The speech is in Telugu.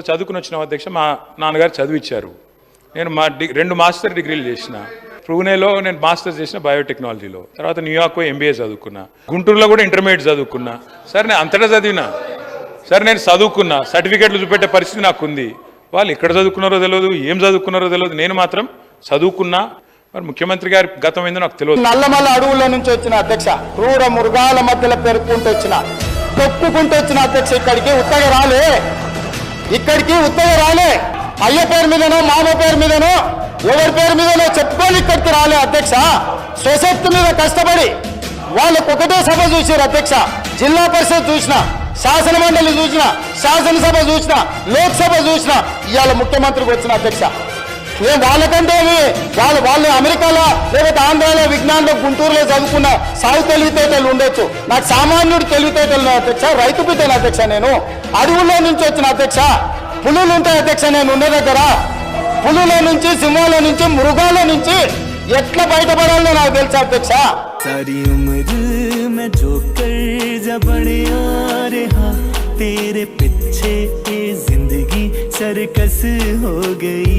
చదువుకుని వచ్చిన అధ్యక్ష మా నాన్నగారు చదివిచ్చారు. నేను మా రెండు మాస్టర్ డిగ్రీలు చేసిన. పూణేలో నేను మాస్టర్స్ చేసిన బయోటెక్నాలజీలో. తర్వాత న్యూయార్క్లో ఎంబీఏ చదువుకున్నా. గుంటూరులో కూడా ఇంటర్మీడియట్ చదువుకున్నా. సరే నేను అంతటా చదివినా. సరే నేను చదువుకున్నా. సర్టిఫికేట్లు చూపెట్టే పరిస్థితి నాకు ఉంది వాళ్ళు ఎక్కడ చదువుకున్నారో తెలియదు ఏం చదువుకున్నారో తెలియదు నేను మాత్రం చదువుకున్నా. మరి ముఖ్యమంత్రి గారి గతం ఏందో నాకు తెలియదు నల్లమల్ల అడవుల నుంచి వచ్చిన అధ్యక్ష క్రూర మృగాల మధ్యలో పెరుక్కుంటూ వచ్చిన తొక్కుకుంటూ వచ్చిన అధ్యక్ష ఇక్కడికి ఉత్తగా రాలే. ఇక్కడికి ఉత్తగా రాలే. అయ్య పేరు మీదనో మామ పేరు మీదనో ఎవరి పేరు మీదనో చెప్పుకొని ఇక్కడికి రాలే అధ్యక్ష. సొసైటీ మీద కష్టపడి వాళ్ళకు ఒకటే సభ చూసారు అధ్యక్ష. జిల్లా పరిషత్ చూసిన శాసన మండలి చూసిన శాసనసభ చూసిన లోక్సభ చూసిన ఇవాళ ముఖ్యమంత్రికి వచ్చిన అధ్యక్ష. ఏం వాళ్ళకంటే వాళ్ళు వాళ్ళు అమెరికాలో లేకపోతే ఆంధ్రాలో విజ్ఞానంలో గుంటూరులో చదువుకున్న సాగు తెలివితేటలు ఉండొచ్చు. నాకు సామాన్యుడు తెలివితేటలు అధ్యక్ష రైతు బిడ్డను అధ్యక్ష నేను. అడవుల్లో నుంచి వచ్చిన అధ్యక్ష. పులులు ఉంటాయి అధ్యక్ష నేను ఉండే దగ్గర పులుల నుంచి సింహాల నుంచి మృగాల నుంచి ఎట్లా బయటపడాలో నాకు తెలుసు అధ్యక్ష सारी उम्र मैं जो कर जबड़े आ रहा तेरे पीछे ये जिंदगी सरकस हो गई